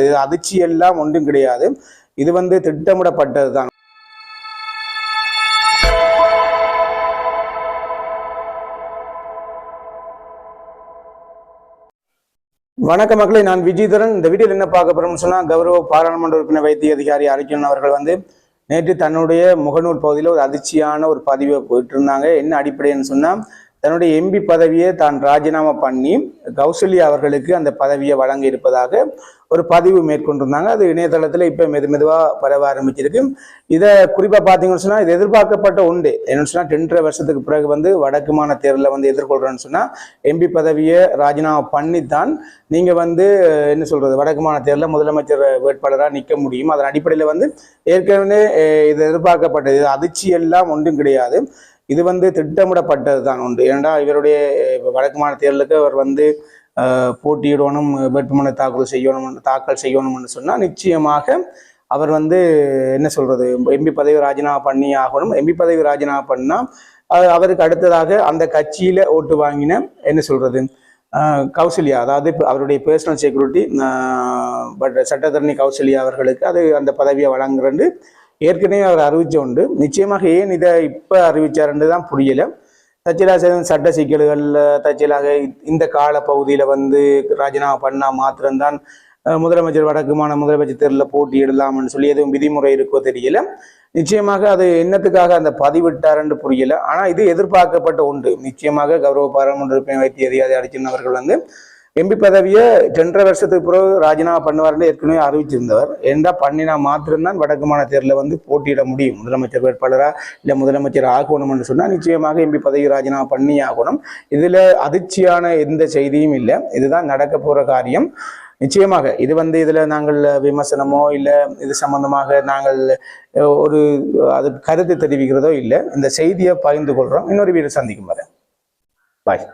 இது அதிர்ச்சி எல்லாம் ஒன்றும் கிடையாது. இது வந்து திட்டமிடப்பட்டது தான் வணக்க மக்களை நான் விஜயதரன். இந்த வீடியோவில் என்ன பார்க்க போறோம்னு சொன்னா கௌரவ பாராளுமன்ற உறுப்பினர் வைத்திய அதிகாரி அரிக்கன் அவர்கள் வந்து நேற்று தன்னுடைய முகநூல் பகுதியில் ஒரு அதிர்ச்சியான ஒரு பதிவை போயிட்டு இருந்தாங்க. என்ன அடிப்படைன்னு சொன்னா தன்னுடைய எம்பி பதவியை தான் ராஜினாமா பண்ணி கௌசல்யா அவர்களுக்கு அந்த பதவியை வழங்க இருப்பதாக ஒரு பதிவு மேற்கொண்டிருந்தாங்க. அது இணையதளத்தில் இப்போ மெது மெதுவாக பரவ ஆரம்பிச்சிருக்கு. இதை குறிப்பாக பார்த்தீங்கன்னு சொன்னால் இது எதிர்பார்க்கப்பட்ட உண்டு என்னன்னு சொன்னால் ரெண்டரை வருஷத்துக்கு பிறகு வந்து வடக்கு தேர்தலில் வந்து எதிர்கொள்கிறேன்னு சொன்னால் எம்பி பதவியை ராஜினாமா பண்ணித்தான் நீங்கள் வந்து என்ன சொல்கிறது வடக்கு தேர்தலில் முதலமைச்சர் வேட்பாளராக நிற்க முடியும். அதன் அடிப்படையில் வந்து ஏற்கனவே இது எதிர்பார்க்கப்பட்டது. இது அதிர்ச்சி எல்லாம் ஒன்றும் கிடையாது. இது வந்து திட்டமிடப்பட்டது தான் உண்டு. ஏன்னா இவருடைய வழக்கமான தேர்தலுக்கு அவர் வந்து போட்டியிடணும் வேட்புமனு தாக்கல் செய்யணும் தாக்கல் செய்யணும்னு சொன்னால் நிச்சயமாக அவர் வந்து என்ன சொல்கிறது எம்பி பதவி ராஜினாமா பண்ணி ஆகணும். எம்பி பதவி ராஜினாமா பண்ணால் அவருக்கு அடுத்ததாக அந்த கட்சியில் ஓட்டு வாங்கின என்ன சொல்கிறது கௌசல்யா அதாவது அவருடைய பர்சனல் செக்யூரிட்டி பட் சட்டத்தரணி கௌசல்யா அவர்களுக்கு அது அந்த பதவியை வழங்குறது ஏற்கனவே அவர் அறிவிச்ச உண்டு நிச்சயமாக ஏன் இதை இப்போ அறிவிச்சாருன்னு தான் புரியல. தச்சிலாக சட்ட சிக்கல்களில் தச்சிலாக இந்த கால பகுதியில் வந்து ராஜினாமா பண்ணால் மாத்திரம்தான் முதலமைச்சர் வடக்குமான முதலமைச்சர் தேர்தலில் போட்டியிடலாம்னு சொல்லி எதுவும் விதிமுறை இருக்கோ தெரியல. நிச்சயமாக அது என்னத்துக்காக அந்த பதிவிட்டாருன்னு புரியல. ஆனால் இது எதிர்பார்க்கப்பட்ட உண்டு நிச்சயமாக கௌரவ பாராளுமன்ற உறுப்பினர் வைத்திய அதிகாரி அடிச்சின் அவர்கள் வந்து எம்பி பதவியை சென்ற வருஷத்துக்கு பிறகு ராஜினாமா பண்ணுவார்னு ஏற்கனவே அறிவிச்சிருந்தவர். ஏண்டா பண்ணினா மாத்திரம்தான் வடக்கு மாநில தேர்தலில் வந்து போட்டியிட முடியும். முதலமைச்சர் வேட்பாளராக இல்லை முதலமைச்சர் ஆகணும்னு சொன்னால் நிச்சயமாக எம்பி பதவி ராஜினாமா பண்ணி ஆகணும். இதில் அதிர்ச்சியான எந்த செய்தியும் இல்லை. இதுதான் நடக்க போகிற காரியம். நிச்சயமாக இது வந்து இதில் நாங்கள் விமர்சனமோ இல்லை இது சம்பந்தமாக நாங்கள் ஒரு அது கருத்து தெரிவிக்கிறதோ இல்லை. இந்த செய்தியை பகிர்ந்து கொள்கிறோம் இன்னொரு வீடு சந்திக்கும் வரை. பாய்